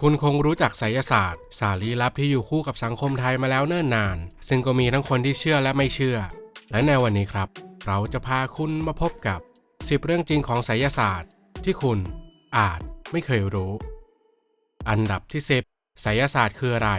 คุณคงรู้จักไสยศาสตร์ศารลี้ลับที่อยู่คู่กับสังคมไทยมาแล้วเนิ่นนาน ซึ่งก็มีทั้งคนที่เชื่อและไม่เชื่อ และในวันนี้ครับ เราจะพาคุณมาพบกับ 10 เรื่องจริงของไสยศาสตร์ ที่คุณอาจไม่เคยรู้ อันดับที่ 10ไสยศาสตร์คืออะไร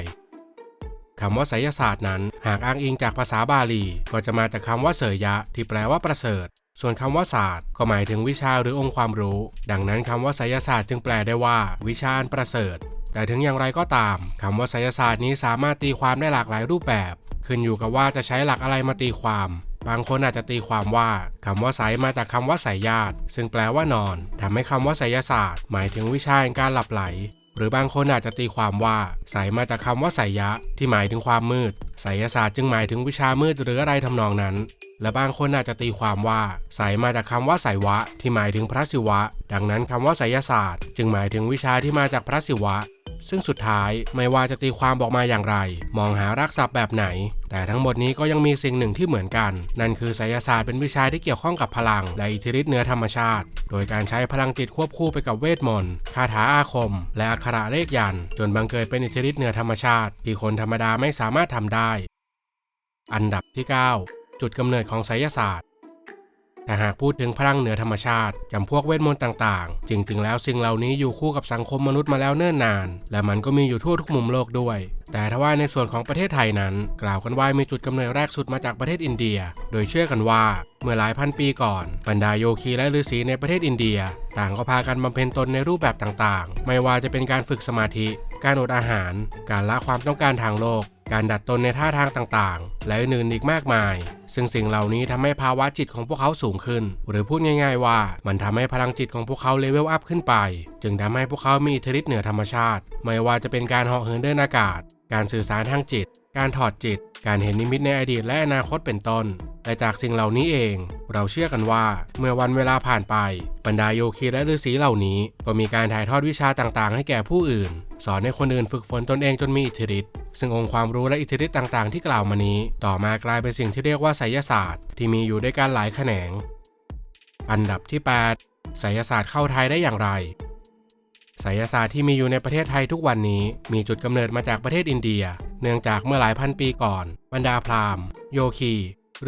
คำว่าไสยศาสตร์นั้น หากอ้างอิงจากภาษาบาลี ก็จะมาจากคำว่าเสยยะ ที่แปลว่าประเสริฐ ส่วนคำว่าศาสตร์ ก็หมายถึงวิชาหรือองค์ความรู้ ดังนั้นคำว่าไสยศาสตร์จึงแปลได้ว่า วิชาอันประเสริฐ แต่ถึงอย่างไรก็ตามคำว่าไสยศาสตร์นี้สามารถตีความได้หลากหลายรูปแบบ ขึ้นอยู่กับว่าจะใช้หลักอะไรมาตีความบางคนอาจจะตีความว่าคำว่าไสยมาจากคำว่าไสยญาติ ซึ่งแปลว่านอนทำให้คำว่าไสยศาสตร์ หมายถึงวิชาการหลับไหล หรือบางคนอาจจะตีความว่าใสยมาจากคำว่าไสยะ ที่หมายถึงความมืดไสยศาสตร์จึงหมายถึงวิชามืดหรืออะไรทำนองนั้น และบางคนอาจจะตีความว่าใสยมาจากคำว่าไสยวะ ที่หมายถึงพระศิวะ ดังนั้นคำว่าไสยศาสตร์ จึงหมายถึงวิชาที่มาจากพระศิวะ ซึ่งสุดท้ายไม่ว่าจะตีความบอกมาอย่างไร มองหารักษาแบบไหน แต่ทั้งหมดนี้ก็ยังมีสิ่งหนึ่งที่เหมือนกัน นั่นคือไสยศาสตร์เป็นวิชาที่เกี่ยวข้องกับพลัง และอิทธิฤทธิ์เหนือธรรมชาติ โดยการใช้พลังจิตควบคู่ไปกับเวทมนต์คาถาอาคม และอักขระเลขยัน จนบังเกิดเป็นอิทธิฤทธิ์เหนือธรรมชาติ ที่คนธรรมดาไม่สามารถทำได้ อันดับที่ 9 จุดกำเนิดของไสยศาสตร์ แต่หากพูดถึงพลังเหนือธรรมชาติจำพวกเวทมนต์ต่างๆจริงๆแล้วสิ่งเหล่านี้อยู่คู่กับสังคมมนุษย์มาแล้วเนิ่นนาน และมันก็มีอยู่ทั่วทุกมุมโลกด้วย แต่ถ้าว่าในส่วนของประเทศไทยนั้น กล่าวกันว่ามีจุดกำเนิดแรกสุดมาจากประเทศอินเดีย โดยเชื่อกันว่าเมื่อหลายพันปีก่อน บรรดาโยคีและฤาษีในประเทศอินเดีย ต่างก็พากันบำเพ็ญตนในรูปแบบต่างๆ ไม่ว่าจะเป็นการฝึกสมาธิ การอดอาหาร การละความต้องการทางโลก การดัดตนในท่าทางต่างๆ และอื่นๆอีกมากมาย ซึ่งสิ่งเหล่านี้ทำให้ภาวะจิตของพวกเขาสูงขึ้น หรือพูดง่าย ๆ ว่ามันทำให้พลังจิตของพวกเขาเลเวลอัพขึ้นไป จึงทำให้พวกเขามีอิทธิฤทธิ์เหนือธรรมชาติ ไม่ว่าจะเป็นการเหาะเหินเดินอากาศ การสื่อสารทางจิต การถอดจิต การเห็นนิมิตในอดีตและอนาคตเป็นต้น แต่จากสิ่งเหล่านี้เอง เราเชื่อกันว่า เมื่อวันเวลาผ่านไป บรรดาโยคีและฤาษีเหล่านี้ ก็มีการถ่ายทอดวิชาต่างๆ ให้แก่ผู้อื่น สอนให้คนอื่นฝึกฝนตนเองจนมีอิทธิฤทธิ์ซึ่งองค์ความรู้และอิทธิฤทธิ์ต่างๆ ที่กล่าวมานี้ ต่อมากลายเป็นสิ่งที่เรียกว่าไสยศาสตร์ ที่มีอยู่ด้วยกันหลายแขนง อันดับที่ 8ไสยศาสตร์เข้าไทยได้อย่างไร ไสยศาสตร์ที่มีอยู่ในประเทศไทยทุกวันนี้มีจุดกำเนิดมาจากประเทศอินเดีย เนื่องจากเมื่อหลายพันปีก่อน บรรดาพราหมณ์ โยคี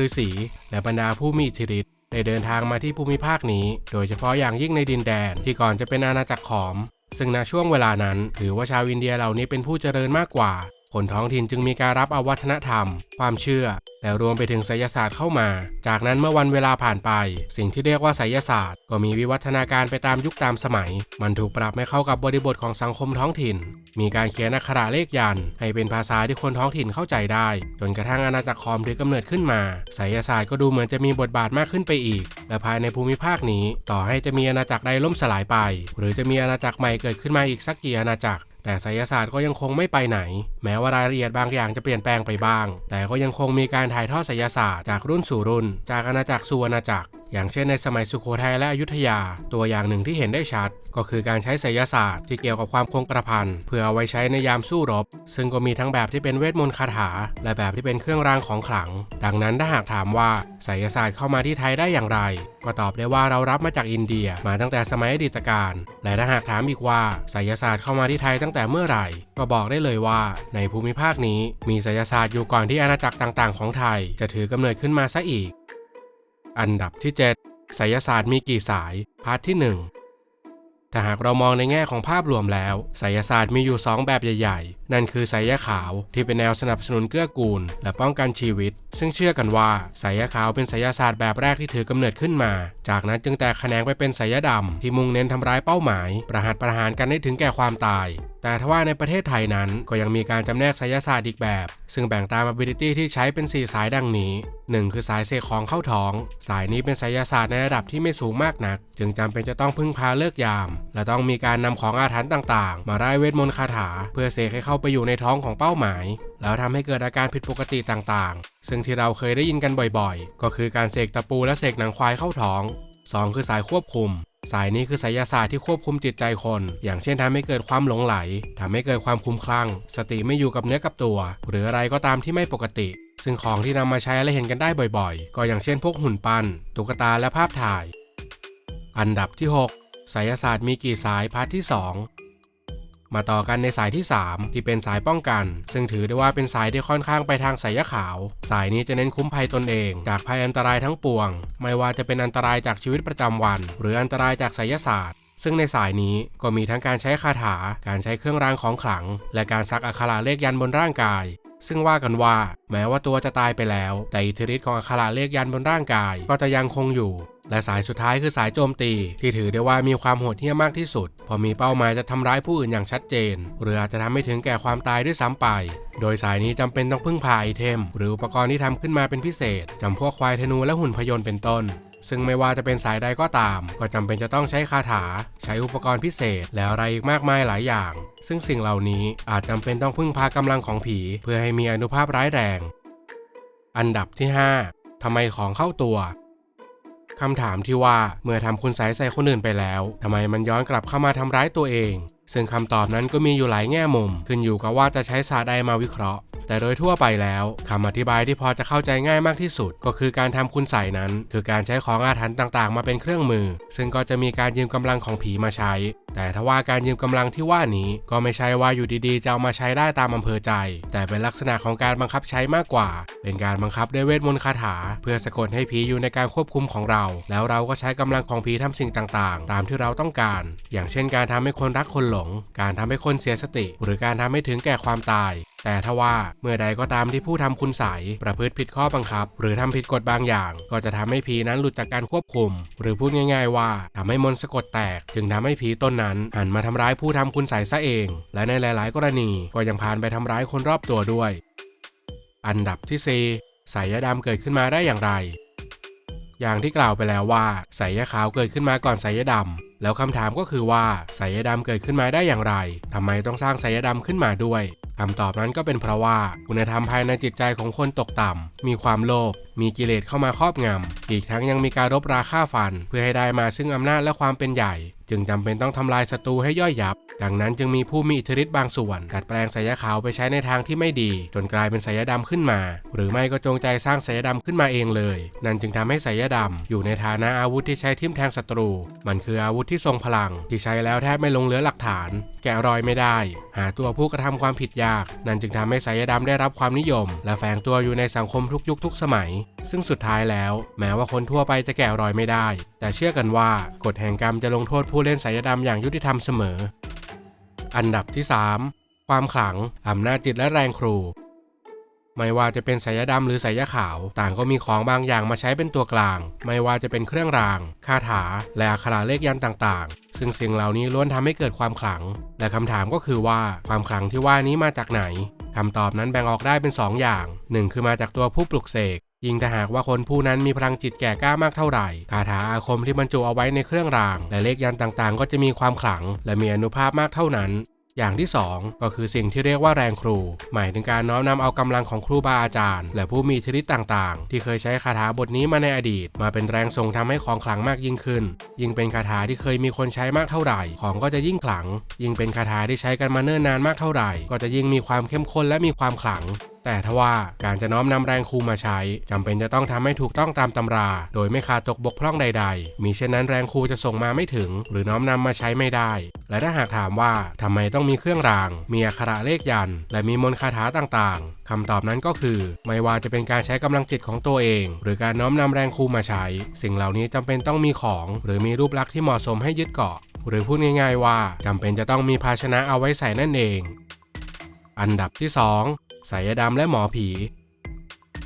ฤาษีและบรรดาผู้มีอิทธิฤทธิ์ได้เดินทางมาที่ภูมิภาคนี้ โดยเฉพาะอย่างยิ่งในดินแดนที่ก่อนจะเป็นอาณาจักรขอม ซึ่งในช่วงเวลานั้นถือว่าชาวอินเดียเหล่านี้เป็นผู้เจริญมากกว่า คนท้องถิ่นจึงมีการรับเอาวัฒนธรรม ความเชื่อ และรวมไปถึงไสยศาสตร์เข้ามา จากนั้นเมื่อวันเวลาผ่านไป สิ่งที่เรียกว่าไสยศาสตร์ ก็มีวิวัฒนาการไปตามยุคตามสมัย มันถูกปรับให้เข้ากับบริบทของสังคมท้องถิ่น มีการเขียนอักขระเลขยันให้เป็นภาษาที่คนท้องถิ่นเข้าใจได้ จนกระทั่งอาณาจักรคอมถือกำเนิดขึ้นมาไสยศาสตร์ก็ดูเหมือนจะมีบทบาทมากขึ้นไปอีก และภายในภูมิภาคนี้ ต่อให้จะมีอาณาจักรใดล่มสลายไป หรือจะมีอาณาจักรใหม่เกิดขึ้นมาอีกสักกี่อาณาจักร แต่ไสยศาสตร์ก็ยังคงไม่ไปไหน แม้ว่ารายละเอียดบางอย่างจะเปลี่ยนแปลงไปบ้าง แต่ก็ยังคงมีการถ่ายทอดไสยศาสตร์จากรุ่นสู่รุ่น จากอาณาจักรสู่อาณาจักร อย่างเช่นในสมัยสุโขทัยและอยุธยา ตัวอย่างหนึ่งที่เห็นได้ชัด ก็คือการใช้ไสยศาสตร์ที่เกี่ยวกับความคงกระพันเพื่อเอาไว้ใช้ในยามสู้รบ ซึ่งก็มีทั้งแบบที่เป็นเวทมนต์คาถา และแบบที่เป็นเครื่องรางของขลัง ดังนั้นถ้าหากถามว่าไสยศาสตร์เข้ามาที่ไทยได้อย่างไร ก็ตอบได้ว่าเรารับมาจากอินเดียมาตั้งแต่สมัยอดีตการ และถ้าหากถามอีกว่าไสยศาสตร์เข้ามาที่ไทยตั้งแต่เมื่อไหร่ ก็บอกได้เลยว่า ในภูมิภาคนี้มีไสยศาสตร์อยู่ก่อนที่อาณาจักรต่าง ๆ ของไทย จะถือกำเนิดขึ้นมาซะอีก อันดับที่ 7ไสยศาสตร์มีกี่สาย พาร์ทที่ 1 ถ้าหากเรามองในแง่ของภาพรวมแล้วไสยศาสตร์มีอยู่ 2 แบบใหญ่ ๆ นั่นคือไสยขาวที่เป็นแนวสนับสนุนเกื้อกูล และป้องกันชีวิต ซึ่งเชื่อกันว่าไสยขาวเป็นไสยศาสตร์แบบแรกที่ถือกำเนิดขึ้นมา จากนั้นจึงแตกแขนงไปเป็นไสยดำที่มุ่งเน้นทำร้ายเป้าหมาย ประหัตประหารกันได้ถึงแก่ความตายแต่ทว่าในประเทศไทยนั้นก็ยังมีการจำแนกไสยศาสตร์อีกแบบ ซึ่งแบ่งตาม ability ที่ใช้เป็น 4 สายดังนี้ 1 คือสายเสกของเข้าท้อง สายนี้เป็นไสยศาสตร์ในระดับที่ไม่สูงมากนัก จึงจำเป็นจะต้องพึ่งพาเลิกยาม และต้องมีการนำของอาถรรพ์ต่างๆ มาไร้เวทมนต์คาถา เพื่อเสกให้เข้าไปอยู่ในท้องของเป้าหมาย แล้วทำให้เกิดอาการผิดปกติต่างๆ ซึ่งที่เราเคยได้ยินกันบ่อยๆ ก็คือการเสกตะปูและเสกหนังควายเข้าท้อง 2 คือสายควบคุม สายนี้คือไสยศาสตร์ที่ควบคุมจิตใจคน อย่างเช่นทำให้เกิดความหลงไหลทำให้เกิดความคลุ้มคลั่ง สติไม่อยู่กับเนื้อกับตัว หรืออะไรก็ตามที่ไม่ปกติ ซึ่งของที่นำมาใช้และเห็นกันได้บ่อยๆ ก็อย่างเช่นพวกหุ่นปั้นตุ๊กตาและภาพถ่าย อันดับที่ 6ไสยศาสตร์มีกี่สายพาร์ทที่ 2 มาต่อกันในสายที่ 3 ที่เป็นสายป้องกัน ซึ่งถือได้ว่าเป็นสายที่ค่อนข้างไปทางสายขาว สายนี้จะเน้นคุ้มภัยตนเอง จากภัยอันตรายทั้งปวง ไม่ว่าจะเป็นอันตรายจากชีวิตประจำวัน หรืออันตรายจากไสยศาสตร์ซึ่งในสายนี้ก็มีทั้งการใช้คาถา การใช้เครื่องรางของขลัง และการซักอักขระเลขยันบนร่างกาย ซึ่งว่ากันว่า แม้ว่าตัวจะตายไปแล้ว แต่อิทธิฤทธิ์ของอักขระเลขยันบนร่างกาย ก็จะยังคงอยู่ และสายสุดท้ายคือสายโจมตี ที่ถือได้ว่ามีความโหดเหี้ยมมากที่สุด พอมีเป้าหมายจะทำร้ายผู้อื่นอย่างชัดเจน หรืออาจจะทำให้ถึงแก่ความตายด้วยซ้ำไป โดยสายนี้จำเป็นต้องพึ่งพาไอเทม หรืออุปกรณ์ที่ทำขึ้นมาเป็นพิเศษจำพวกควายธนูและหุ่นพยนต์เป็นต้น ซึ่งไม่ว่าจะเป็นสายใดก็ตาม ก็จำเป็นจะต้องใช้คาถา ใช้อุปกรณ์พิเศษ แล้วอะไรอีกมากมายหลายอย่าง ซึ่งสิ่งเหล่านี้อาจจำเป็นต้องพึ่งพากำลังของผี เพื่อให้มีอนุภาพร้ายแรง อันดับที่ 5ทำไมของเข้าตัวคำถามที่ว่าเมื่อทำคุณใสยใส่คนอื่นไปแล้วทำไมมันย้อนกลับเข้ามาทำร้ายตัวเอง ซึ่งคำตอบนั้นก็มีอยู่หลายแง่มุม ขึ้นอยู่กับว่าจะใช้ศาสตร์ใดมาวิเคราะห์ แต่โดยทั่วไปแล้วคำอธิบายที่พอจะเข้าใจง่ายมากที่สุด ก็คือการทำคุณใส่นั้น คือการใช้ของอาถรรพ์ต่างๆ มาเป็นเครื่องมือ ซึ่งก็จะมีการยืมกำลังของผีมาใช้ แต่ถ้าว่าการยืมกำลังที่ว่านี้ก็ไม่ใช่ว่าอยู่ดีๆจะเอามาใช้ได้ตามอำเภอใจ แต่เป็นลักษณะของการบังคับใช้มากกว่า เป็นการบังคับด้วยเวทมนต์คาถา เพื่อสะกดให้ผีอยู่ในการควบคุมของเรา แล้วเราก็ใช้กำลังของผีทำสิ่งต่างๆ ตามที่เราต้องการ อย่างเช่น การทำให้คนรักคนหลงการทำให้คนเสียสติ หรือการทำให้ถึงแก่ความตาย แต่ถ้าว่าเมื่อใดก็ตามที่ผู้ทำคุณใสยประพฤติผิดข้อบังคับ หรือทำผิดกฎบางอย่าง ก็จะทำให้ผีนั้นหลุดจากการควบคุม หรือพูดง่าย ๆ ว่าทำให้มนต์สะกดแตก จึงทำให้ผีตนนั้นหันมาทำร้ายผู้ทำคุณใสยซะเอง และในหลาย ๆ กรณีก็ยังพานไปทำร้ายคนรอบตัวด้วย อันดับที่สี่สายดำเกิดขึ้นมาได้อย่างไร อย่างที่กล่าวไปแล้วว่าสายขาวเกิดขึ้นมาก่อนสายดำแล้วคำถามก็คือว่าสายดำเกิดขึ้นมาได้อย่างไรทำไมต้องสร้างสายดำขึ้นมาด้วยคำตอบนั้นก็เป็นเพราะว่าคุณธรรมภายในจิตใจของคนตกต่ำ มีความโลภ มีกิเลสเข้ามาครอบงำ อีกทั้งยังมีการรบราฆ่าฟัน เพื่อให้ได้มาซึ่งอำนาจและความเป็นใหญ่ จึงจำเป็นต้องทำลายศัตรูให้ย่อยยับ ดังนั้นจึงมีผู้มีอิทธิฤทธิ์บางส่วนดัดแปลงสายขาวไปใช้ในทางที่ไม่ดี จนกลายเป็นสายดำขึ้นมา หรือไม่ก็จงใจสร้างสายดำขึ้นมาเองเลย นั่นจึงทำให้สายดำอยู่ในฐานะอาวุธที่ใช้ทิ่มแทงศัตรู มันคืออาวุธที่ทรงพลัง ที่ใช้แล้วแทบไม่ลงเหลือหลักฐาน แกะรอยไม่ได้ หาตัวผู้กระทำความผิดยาก นั่นจึงทำให้สายดำได้รับความนิยม และแฝงตัวอยู่ในสังคมทุกยุคทุกสมัย ซึ่งสุดท้ายแล้ว แม้ว่าคนทั่วไปจะแกะรอยไม่ได้ แต่เชื่อกันว่ากฎแห่งกรรมจะลงโทษผู้เล่นสายดำอย่างยุติธรรมเสมอ อันดับที่ 3 ความขลังอำนาจจิตและแรงครู ไม่ว่าจะเป็นสายดำหรือสายขาว ต่างก็มีของบางอย่างมาใช้เป็นตัวกลาง ไม่ว่าจะเป็นเครื่องราง คาถา และอักขระเลขยันต์ต่างๆ ซึ่งสิ่งเหล่านี้ล้วนทำให้เกิดความขลัง และคำถามก็คือว่าความขลังที่ว่านี้มาจากไหนคำตอบนั้นแบ่งออกได้เป็น 2 อย่าง 1 คือมาจากตัวผู้ปลุกเสก ยิ่งถ้าหากว่าคนผู้นั้นมีพลังจิตแก่กล้ามากเท่าไหร่ คาถาอาคมที่บรรจุเอาไว้ในเครื่องราง และเลขยันต์ต่างๆ ก็จะมีความขลัง และมีอนุภาพมากเท่านั้นอย่างที่ 2 ก็คือสิ่งที่เรียกว่าแรงครู หมายถึงการน้อมนำเอากำลังของครูบาอาจารย์ และผู้มีอิทธิฤทธิ์ต่างๆ ที่เคยใช้คาถาบทนี้มาในอดีต มาเป็นแรงส่งทำให้ของขลังมากยิ่งขึ้น ยิ่งเป็นคาถาที่เคยมีคนใช้มากเท่าไหร่ ของก็จะยิ่งขลัง ยิ่งเป็นคาถาที่ใช้กันมาเนิ่นนานมากเท่าไหร่ ก็จะยิ่งมีความเข้มข้นและมีความขลังแต่ทว่าการจะน้อมนำแรงครูมาใช้จำเป็นจะต้องทำให้ถูกต้องตามตำรา โดยไม่ขาดตกบกพร่องใด ๆ มีเช่นนั้นแรงครูจะส่งมาไม่ถึง หรือน้อมนำมาใช้ไม่ได้ และถ้าหากถามว่าทำไมต้องมีเครื่องราง มีอักขระเลขยัน และมีมนต์คาถาต่างๆคำตอบนั้นก็คือ ไม่ว่าจะเป็นการใช้กำลังจิตของตัวเอง หรือการน้อมนำแรงครูมาใช้ สิ่งเหล่านี้จำเป็นต้องมีของ หรือมีรูปลักษณ์ที่เหมาะสมให้ยึดเกาะ หรือพูดง่าย ๆ ว่าจำเป็นจะต้องมีภาชนะเอาไว้ใส่นั่นเอง อันดับที่ 2 สายดำและหมอผี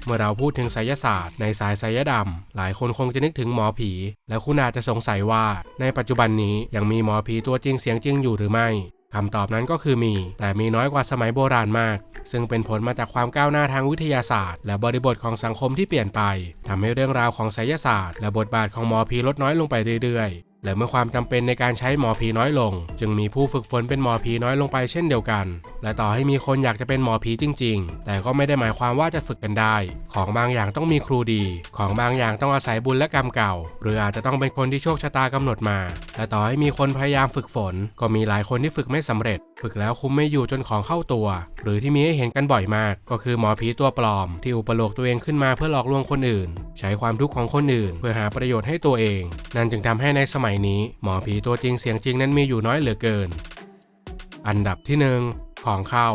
เมื่อเราพูดถึงไสยศาสตร์ในสายไสยดำหลายคนคงจะนึกถึงหมอผี และคุณอาจจะสงสัยว่าในปัจจุบันนี้ยังมีหมอผีตัวจริงเสียงจริงอยู่หรือไม่คำตอบนั้นก็คือมี แต่มีน้อยกว่าสมัยโบราณมาก ซึ่งเป็นผลมาจากความก้าวหน้าทางวิทยาศาสตร์ และบริบทของสังคมที่เปลี่ยนไปทำให้เรื่องราวของไสยศาสตร์ และบทบาทของหมอผีลดน้อยลงไปเรื่อยๆ และเมื่อความจำเป็นในการใช้หมอผีน้อยลง จึงมีผู้ฝึกฝนเป็นหมอผีน้อยลงไปเช่นเดียวกัน และต่อให้มีคนอยากจะเป็นหมอผีจริง ๆ แต่ก็ไม่ได้หมายความว่าจะฝึกกันได้ ของบางอย่างต้องมีครูดี ของบางอย่างต้องอาศัยบุญและกรรมเก่า หรืออาจจะต้องเป็นคนที่โชคชะตากำหนดมาและต่อให้มีคนพยายามฝึกฝน ก็มีหลายคนที่ฝึกไม่สำเร็จ ฝึกแล้วคุ้มไม่อยู่จนของเข้าตัว หรือที่มีให้เห็นกันบ่อยมาก ก็คือหมอผีตัวปลอม ที่อุปโลกตัวเองขึ้นมาเพื่อหลอกลวงคนอื่น ใช้ความทุกข์ของคนอื่น เพื่อหาประโยชน์ให้ตัวเอง นั่นจึงทำให้ในสมัยนี้หมอผีตัวจริงเสียงจริงนั้นมีอยู่น้อยเหลือเกิน อันดับที่หนึ่งของเข้า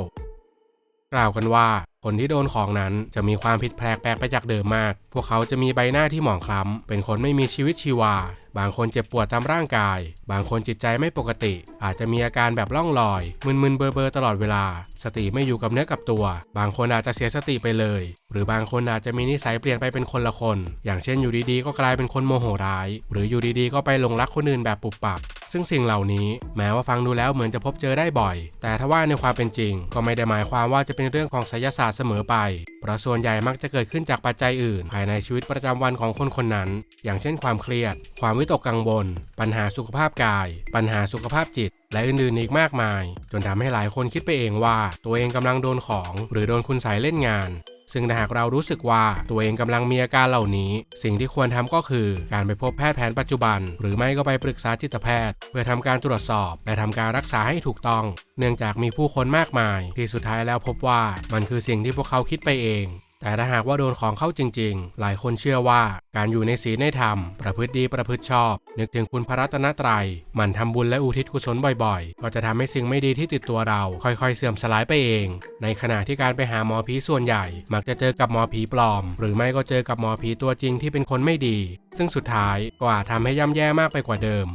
กล่าวกันว่า คนที่โดนของนั้นจะมีความผิดแปลกแปลกไปจากเดิมมาก พวกเขาจะมีใบหน้าที่หมองคล้ำ เป็นคนไม่มีชีวิตชีวา บางคนเจ็บปวดตามร่างกาย บางคนจิตใจไม่ปกติ อาจจะมีอาการแบบล่องลอย มึนๆเบลอๆตลอดเวลา สติไม่อยู่กับเนื้อกับตัว บางคนอาจจะเสียสติไปเลย หรือบางคนอาจจะมีนิสัยเปลี่ยนไปเป็นคนละคน อย่างเช่นอยู่ดีๆ ก็กลายเป็นคนโมโหร้าย หรืออยู่ดีๆ ก็ไปหลงรักคนอื่นแบบปุบปับ ซึ่งสิ่งเหล่านี้แม้ว่าฟังดูแล้วเหมือนจะพบเจอได้บ่อย แต่ถ้าว่าในความเป็นจริง ก็ไม่ได้หมายความว่าจะเป็นเรื่องของไสยศาสตร์เสมอไป เพราะส่วนใหญ่มักจะเกิดขึ้นจากปัจจัยอื่น ภายในชีวิตประจำวันของคนคนนั้น อย่างเช่นความเครียด ความวิตกกังวล ปัญหาสุขภาพกาย ปัญหาสุขภาพจิต และอื่นๆอีกมากมาย จนทำให้หลายคนคิดไปเองว่า ตัวเองกำลังโดนของ หรือโดนคุณใสยเล่นงาน ซึ่งหากเรารู้สึกว่าตัวเองกำลังมีอาการเหล่านี้ สิ่งที่ควรทำก็คือ การไปพบแพทย์แผนปัจจุบัน หรือไม่ก็ไปปรึกษาจิตแพทย์ เพื่อทำการตรวจสอบ และทำการรักษาให้ถูกต้อง เนื่องจากมีผู้คนมากมาย ที่สุดท้ายแล้วพบว่ามันคือสิ่งที่พวกเขาคิดไปเอง แต่ถ้าหากว่าโดนของเข้าจริง ๆ หลายคนเชื่อว่าการอยู่ในศีลในธรรม ประพฤติดีประพฤติชอบ นึกถึงคุณพระรัตนตรัยหมั่นทำบุญและอุทิศกุศลบ่อยๆ ก็จะทำให้สิ่งไม่ดีที่ติดตัวเรา ค่อยๆ เสื่อมสลายไปเอง ในขณะที่การไปหาหมอผีส่วนใหญ่ มักจะเจอกับหมอผีปลอม หรือไม่ก็เจอกับหมอผีตัวจริงที่เป็นคนไม่ดี ซึ่งสุดท้ายก็อาจทำให้ย่ำแย่มากไปกว่าเดิม